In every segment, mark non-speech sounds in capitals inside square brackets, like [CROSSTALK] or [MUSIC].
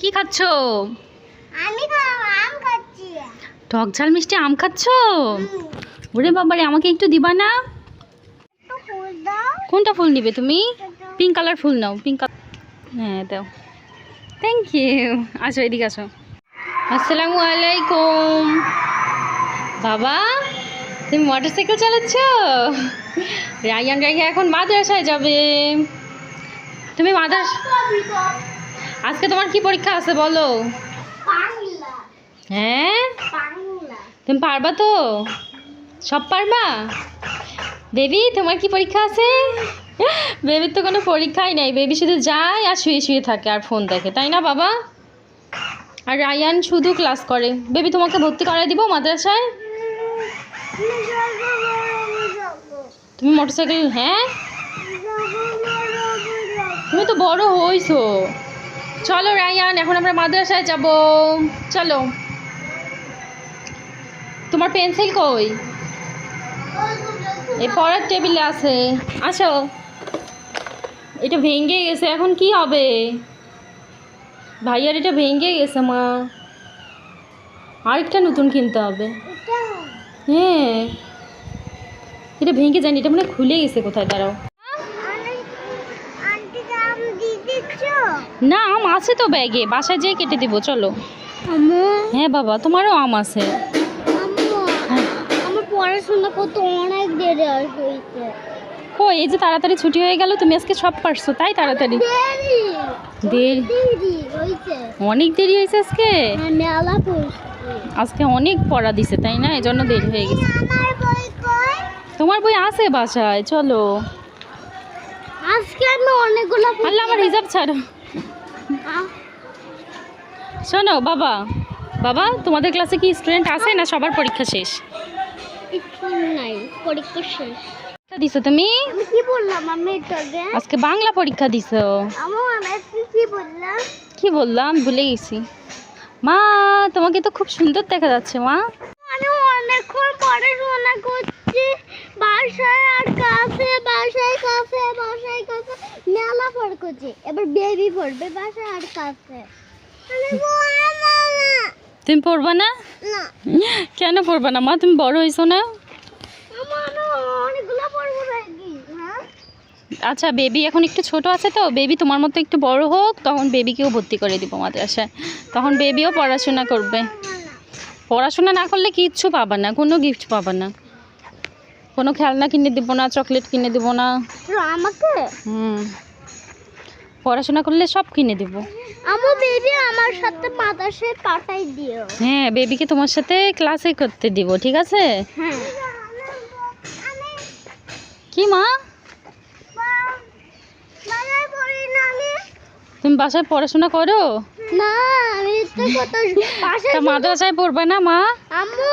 কি খাচ্ছ? আমি আম খাচ্ছি। টক ঝাল মিষ্টি আম খাচ্ছ। ওরে বাবারে আমাকে একটু দিবা না? একটু ফুল দাও। কোনটা ফুল নিবে তুমি? পিঙ্ক কালার ফুল নাও পিঙ্ক কালার। হ্যাঁ দাও। থ্যাংক ইউ আসো এদিকে আসো। আসসালামু আলাইকুম। বাবা তুমি মোটর সাইকেল চালাচ্ছ? রায়ান রাইয়া এখন মাদ্রাসায় যাবে। তুমি মাদ্রাস আজকে তোমার কি পরীক্ষা আছে বলো? হ্যাঁ? তুমি পারবা তো? সব পারবা? বেবি তোমার কি পরীক্ষা আছে? বেবির তো কোনো পরীক্ষাই নেই। বেবি শুধু যায় আর শুয়ে শুয়ে থাকে আর ফোন দেখে তাই না বাবা? আর রায়ান শুধু ক্লাস করে। বেবি তোমাকে ভর্তি করাই দিব মাদ্রাসায়? তুমি মোটরসাইকেল হ্যাঁ? তুমি তো বড় হইছো। চলো রায়ান এখন আমরা মাদ্রাসায় যাব। চলো। তোমার পেন্সিল কই? এই পড়ার টেবিলে আছে। আসো। এটা ভেঙে গেছে এখন কি হবে? ভাইয়ার এটা ভেঙে গেছে মা। আরেকটা নতুন কিনতে হবে। হ্যাঁ। এটা ভেঙে যায়নি এটা মানে খুলে গেছে কোথায় দাঁড়াও আন্টি আম দিয়ে দিচ্ছ না আম আছে তো ব্যাগে বাসায় যেয়ে কেটে দিব চলো। হ্যাঁ বাবা তোমারও আম আছে। আমার পড়াশোনা করতে অনেক দেরি হয়েছে। ও এই যে তাড়াতাড়ি ছুটি হয়ে গেল তুমি আজকে সব পারছ তাই তাড়াতাড়ি? দেরি অনেক দেরি হয়েছে। আজকে? হ্যাঁ আজকে অনেক পড়া দিছে তাই না? এই জন্য দেরি হয়ে গেছে। কই? তোমার বই আছে বাসায়? চলো। আজকে আমি অনেকগুলো আল্লাহ আমার হিসাব ছাড়ো। শোনো বাবা। বাবা তোমাদের ক্লাসে কি স্টুডেন্ট আছে না সবার পরীক্ষা শেষ? নাই পরীক্ষা শেষ। দিছো তুমি? কি বললাম? আমি আজকে বাংলা পরীক্ষা দিছো। কি বললাম? কি বললাম? ভুলে গেছি। মা তোমাকে তো খুব সুন্দর দেখা যাচ্ছে মা। আমি অনেকক্ষণ পড়াশোনা করছি। বাসায় আর কাছে বাসায় কাছে বাসায় কাছে। মেলা পড় করছি এবার বেবি পড়বে বাসায় আর কাছে। আমি পড়ব না। তুমি পড়বা না? না। কেন পড়বা না? মা তুমি বড় হয়েছো না? হ্যাঁ? আচ্ছা বেবি এখন একটু ছোট আছে তো। বেবি তোমার মতো একটু বড় হোক তখন বেবিকেও ভর্তি করে দিব মাদ্রাসায়। তখন বেবিও পড়াশোনা করবে। পড়াশোনা না করলে কিচ্ছু পাবা না কোনো গিফট পাবা না। কোনো খেলনা কিনে দিব না চকলেট কিনে দিব না। আমাকে? হুম। পড়াশোনা করলে সব কিনে দিব। আমার বেবি আমার সাথে মাদাসে পাঠাই দিও। হ্যাঁ বেবিকে তোমার সাথে ক্লাসে করতে দিব ঠিক আছে? হ্যাঁ। কি মা? তুমি বাসায় পড়াশোনা করো? না আমি মিথ্যে কথা পাশে [LAUGHS] তা মাদ্রাসায় পড়বা না মা? আম্মু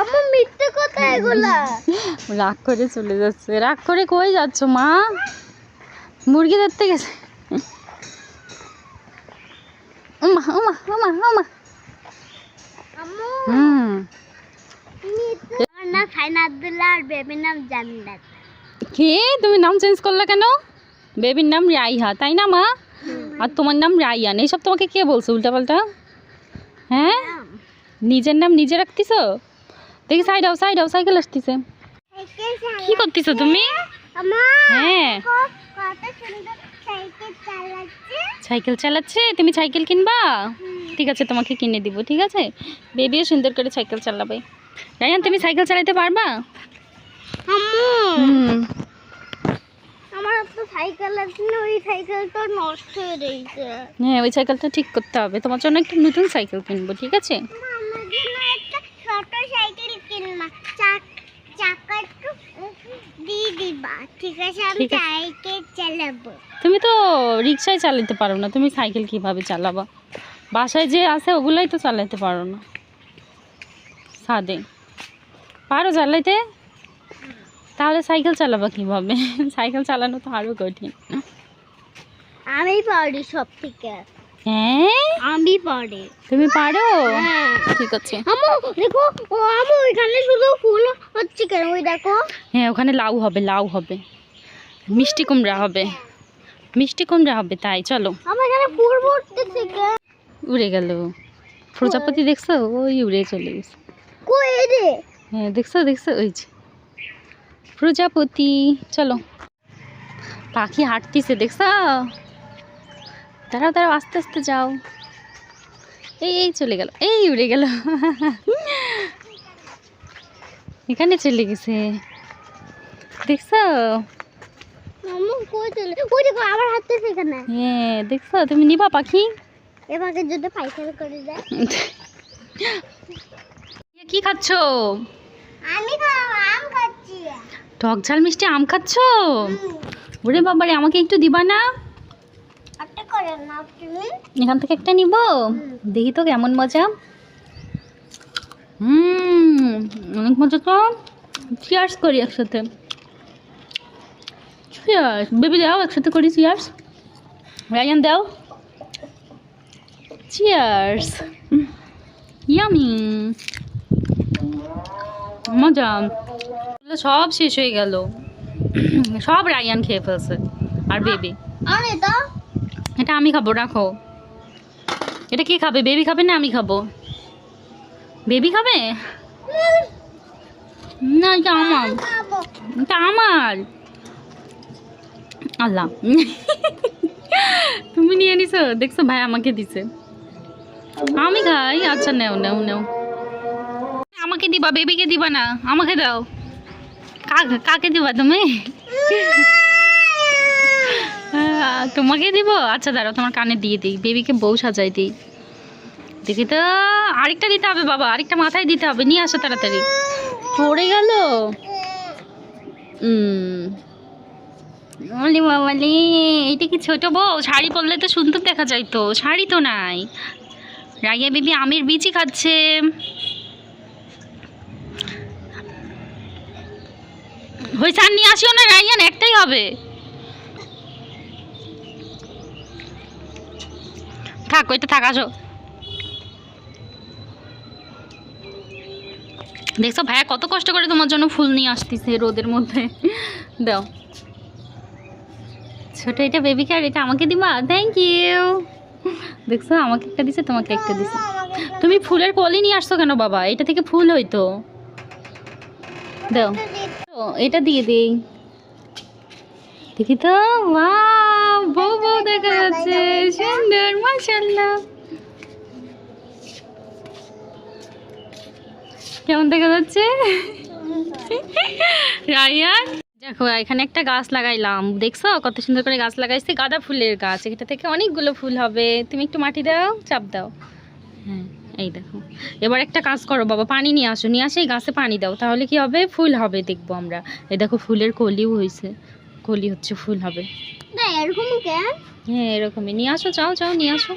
আম্মু মিথ্যে কথা এগুলা। [LAUGHS] রাগ করে চলে যাচ্ছে। রাগ করে কই যাচ্ছ মা? মুরগি ধরতে গেছে। [LAUGHS] ওমা ওমা ওমা ওমা আম্মু হুম। আমার নাম সাইনা আব্দুল্লাহ আর বেবির নাম জান্নাত কে? তুমি নাম চেঞ্জ করলে কেন? বেবির নাম রাইহা তাই না মা? আর তোমার নাম রাইয়ান এইসব তোমাকে কে বলছে উল্টাপাল্টা? হ্যাঁ? নিজের নাম নিজে রাখতিস দেখি সাইড আও সাইড আও সাইকেল আসতিছে। কি করতেছো তুমি? হ্যাঁ। সাইকেল চালাচ্ছে? তুমি সাইকেল কিনবা? ঠিক আছে তোমাকে কিনে দিব ঠিক আছে? বেবিও সুন্দর করে সাইকেল চালাবে। রায়ান তুমি সাইকেল চালাতে পারবা? হুম আমার তো সাইকেল আছে না ওই সাইকেলটা নষ্ট হয়ে হ্যাঁ ওই সাইকেলটা ঠিক করতে হবে। তোমার জন্য একটা নতুন সাইকেল কিনবো ঠিক আছে? তুমি তো রিক্সায় চালাতে পারো না। তুমি সাইকেল কীভাবে চালাবা? বাসায় যে আছে ওগুলোই তো চালাতে পারো না। সাদে পারো চালাইতে? তাহলে সাইকেল চালাবা কীভাবে? সাইকেল চালানো তো আরও কঠিন। আমি পারি সব থেকে হ্যাঁ? আমি পারি। তুমি পারো? হ্যাঁ। ঠিক আছে। আমু দেখো ও আমু ওইখানে শুধু ফুল হচ্ছে কেন? ওই দেখো। হ্যাঁ ওখানে লাউ হবে লাউ হবে। মিষ্টি কুমড়া হবে। মিষ্টি কুমড়া হবে তাই চলো। আমার এখানে ফুল ফুটতেছে উড়ে গেল। প্রজাপতি দেখছ? ওই উড়ে চলে গেছে। কই রে হ্যাঁ দেখছ দেখছ? ওই যে। প্রজাপতি চলো। পাখি হাঁটতিছে দেখছ? দাঁড়াও দাঁড়াও আস্তে আস্তে যাও। এই এই চলে গেল এই উড়ে গেল। এখানে চলে গেছে। দেখছ? হ্যাঁ দেখছ? তুমি নিবা পাখি? এবারে যদি পাইকারি করে দেয় [LAUGHS] কি খাচ্ছি? টক ঝাল মিষ্টি আম খাচ্ছো? ওরে বাবারে আমাকে একটু দিবা না? এখান থেকে একটা নিব? দেখি তো কেমন মজা। হুম অনেক মজা তো। চিয়ার্স করি একসাথে। চিয়ার্স বেবি দাও একসাথে করি চিয়ার্স রায়ান দাও। চিয়ার্স ইয়ামি মজা। এগুলো সব শেষ হয়ে গেল। সব রায়ান খেয়ে ফেলছে আর বেবি। আরে এটা আমি খাব রাখো। এটা কে খাবে বেবি খাবে না আমি খাব? বেবি খাবে? না এটা আমার। এটা আমার। আল্লাহ। তুমি নিয়ে নিছো? দেখছ ভাই আমাকে দিছে। আমি খাই। আচ্ছা নেও নেও নেও। আমাকে দিবা বেবিকে দিবা না। আমাকে দাও। কাকে দিবা তুমি? তোমাকে দিব? আচ্ছা দাঁড়াও, তোমার কানে দিয়ে দিই। বেবিকে বউ সাজাই দিই। দেখি তো, আরেকটা দিতে হবে বাবা, আরেকটা মাথায় দিতে হবে। নিয়ে আসো তাড়াতাড়ি। পড়ে গেল? বলি এইটা কি ছোট বউ? শাড়ি পরলে তো সুন্দর দেখা যায় তো শাড়ি তো নাই। রাগিয়া বেবি আমের বিচি খাচ্ছে। আর নিয়ে আসিও না, রাইয়ান, একটাই হবে। থাক ওইটা থাক, আসো। দেখছ ভাইয়া, কত কষ্ট করে তোমার জন্য ফুল নিয়ে আসতেছে রোদের মধ্যে। দাও। ছোট এটা বেবিকে আর এটা আমাকে দিবা? থ্যাংক ইউ দেখছ, আমাকে একটা দিছে, তোমাকে একটা দিছে। তুমি ফুলের কলি নিয়ে আসছো কেন বাবা? এটা থেকে ফুল হইতো। দাও। এটা দিয়ে দিই। দেখি তো, ওয়াও, বউ বউ দেখা যাচ্ছে, সুন্দর, মাশাআল্লাহ। কেমন দেখা যাচ্ছে? রায়ান? দেখো, এখানে একটা গাছ লাগাইলাম, দেখছ? কত সুন্দর করে গাছ লাগাইছি, গাঁদা ফুলের গাছ, এটা থেকে অনেকগুলো ফুল হবে। তুমি একটু মাটি দাও, চাপ দাও। হ্যাঁ। এই দেখো। এবার একটা কাজ করো বাবা পানি নিয়ে আসো। নিয়ে আসে এই গাছে পানি দাও তাহলে কি হবে? ফুল হবে দেখব আমরা। এই দেখো ফুলের কলিও হয়েছে। কলি হচ্ছে ফুল হবে। না এরকম কেন হ্যাঁ এরকমই। নিয়ে আসো চাও চাও নিয়ে আসো।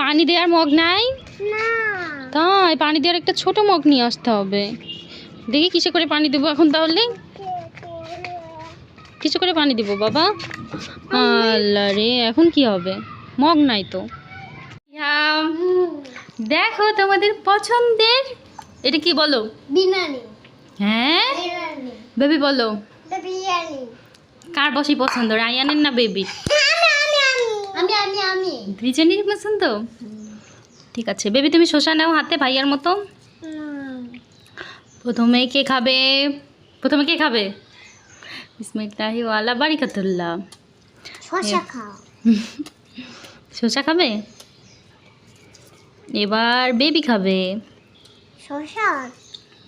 পানি দেওয়ার মগ নাই? তাই পানি দেওয়ার একটা ছোট মগ নিয়ে আসতে হবে। দেখি কিসে করে পানি দেবো এখন তাহলে? কিছু করে পানি দিব বাবা। আল্লাহ রে এখন কি হবে? মগ নাই তো। দেখো তোমাদের পছন্দের এটা কি বলো? হ্যাঁ? বেবি বলো। কার বসি পছন্দ রায়ানের না বেবি আমি পছন্দ? ঠিক আছে বেবি তুমি শসা নাও হাতে ভাইয়ার মতো। প্রথমে কে খাবে? প্রথমে কে খাবে? বিসমিল্লাহি ওয়ালা বারিকাতুল্লাহ। [LAUGHS] শসা খাবে? এবার বেবি খাবে।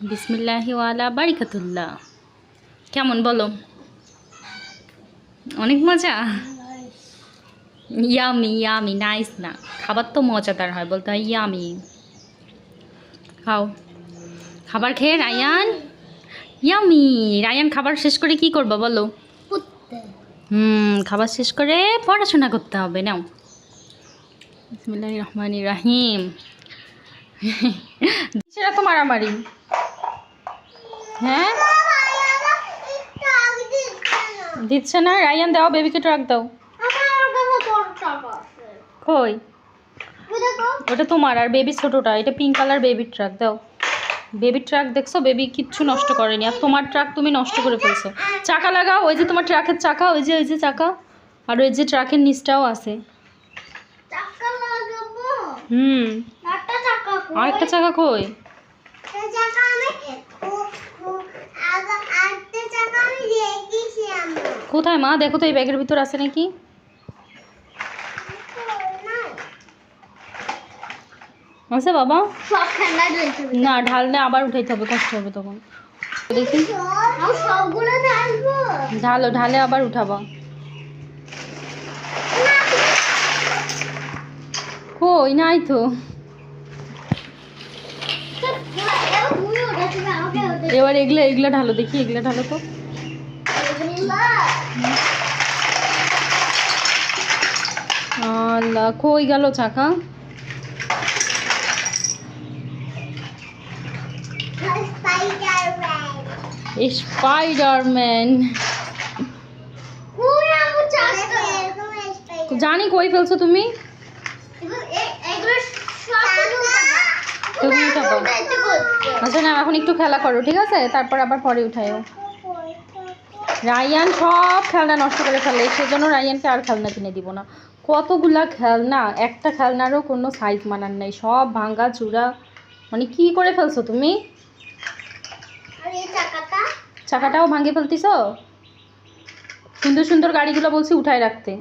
বিসমিল্লাহি ওয়ালা বারিকাতুল্লাহ। কেমন বলো? অনেক মজা? ইয়ামি ইয়ামি নাইস না। খাবার তো মজাদার হয় বলতে হয় ইয়ামি। খাও। খাবার খেয়ে রায়ান। ইয়ামি রায়ান খাবার শেষ করে কি করবা বলো? হুম খাবার শেষ করে পড়াশোনা করতে হবে নাও। বিসমিল্লাহ রহমান রাহিম। তো মারামারি? হ্যাঁ? দিচ্ছে না? রায়ান দাও বেবিকে ট্রাক দাও। কই? ওটা তোমার আর বেবি ছোটটা এটা পিঙ্ক কালার বেবি ট্রাক দাও। বেবি ট্রাক দেখছ? বেবি কিচ্ছু নষ্ট করেনি। আর তোমার ট্রাক তুমি নষ্ট করে ফেলছো। চাকা লাগাও ওই যে তোমার ট্রাকের চাকা ওই যে ওই যে চাকা। আর ওই যে ট্রাকের নিচটাও আছে। হুম। একটা চাকা কই? আরেকটা চাকা কই? কোথায় মা? দেখো তো এই ব্যাগের ভিতর আছে নাকি? আছে বাবা? না ঢাললে আবার উঠাইতে হবে কষ্ট হবে তখন। দেখি। ঢালো ঢালে আবার উঠাবা। কই? নাই তো। এবার এগুলো এগুলো ঢালো দেখি এগুলো ঢালো তো। আল্লাহ কই গেল চাকা? স্পাইডারম্যান। জানি কই ফেলছো তুমি? উঠাবো আচ্ছা না এখন একটু খেলা করো ঠিক আছে? তারপর আবার পরে উঠায়ও রায়ান সব খেলনা নষ্ট করে ফেলে সেজন্য রায়ানকে আর খেলনা কিনে দিব না। কতগুলা খেলনা? একটা খেলনারও কোনো সাইজ মানার নেই সব ভাঙ্গা চূড়া। মানে কি করে ফেলছো তুমি? চাকাটাও ভাঙে ফেলতিস? সুন্দর সুন্দর গাড়িগুলো বলছি উঠায় রাখতে।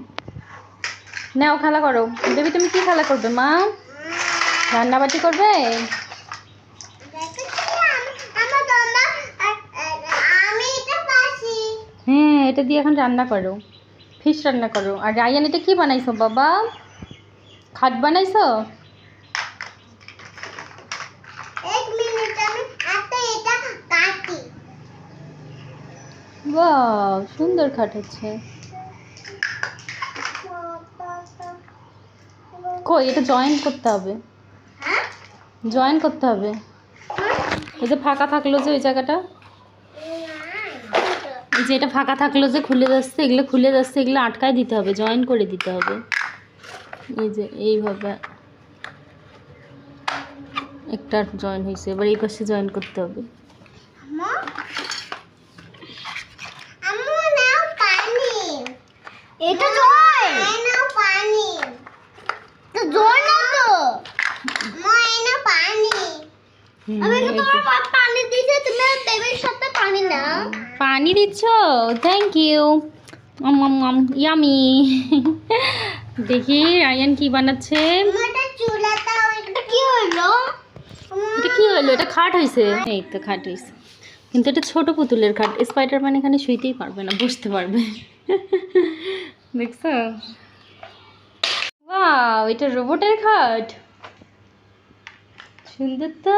নাও খেলা করো। বেবি তুমি কি খেলা করবে? মা, রান্নাবাটি করবে। হ্যাঁ এটা দিয়ে এখন রান্না করো। ফিশ রান্না করো। আর রায়ান, এটা কি বানাইছো বাবা? খাট বানাইছো এক মিনিট আমি একটা এটা কাটি। বাহ সুন্দর খাট কই, এটা জয়েন করতে হবে? জয়েন করতে হবে। ওই যে ফাঁকা থাকল যে ওই জায়গাটা। এই যে এটা ফাঁকা থাকল যে খুলে যাচ্ছে, এগুলো খুলে যাচ্ছে, এগুলো আটকায় দিতে হবে জয়েন করে দিতে হবে। এই যে এইভাবে একটা জয়েন হয়েছে, এবার এই পাশে জয়েন করতে হবে আম্মু? আম্মু, নাও পানি। এটা জল নাও পানি। তো জল না তো? মা এনে পানি। আমি এই তোমার পানি দিয়েছি তুমি বেবির সাথে পানি নাও পানি দিচ্ছ? থ্যাংক ইউ ইয়ামি দেখি রায়ান কি বানাচ্ছে। কি হলো এটা কি হলো এটা খাট হয়েছে এই তো খাট হয়েছে কিন্তু এটা ছোট পুতুলের খাট। স্পাইডারম্যান এখানে শুইতেই পারবে না বসতে পারবে। দেখছ? বাহ এটা রোবটের খাট। সুন্দর তো।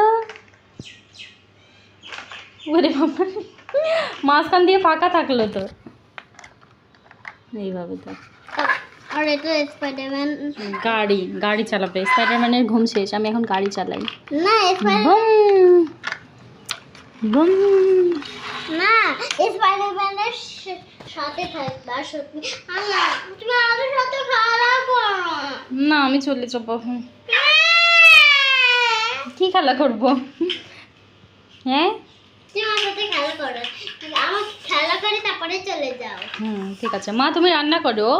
ওরে বাবা। মাঝখান দিয়ে ফাঁকা থাকল তো। এইভাবে তো। আর এটা স্পাইডারম্যান গাড়ি গাড়ি চালাবে। স্পাইডারম্যানের ঘুম শেষ আমি এখন গাড়ি চালাই। না স্পাইডার বুম বুম। না স্পাইডারম্যানের সাথে থাকবা সত্যি। তুমি আমাদের সাথে খেলা করো। না আমি চলে যাব। কি খেলা করব? হ্যাঁ? তুমি আমার সাথে খেলা করো। আমার খেলা করে তারপরে চলে যাও। হুম ঠিক আছে। মা তুমি রান্না করো।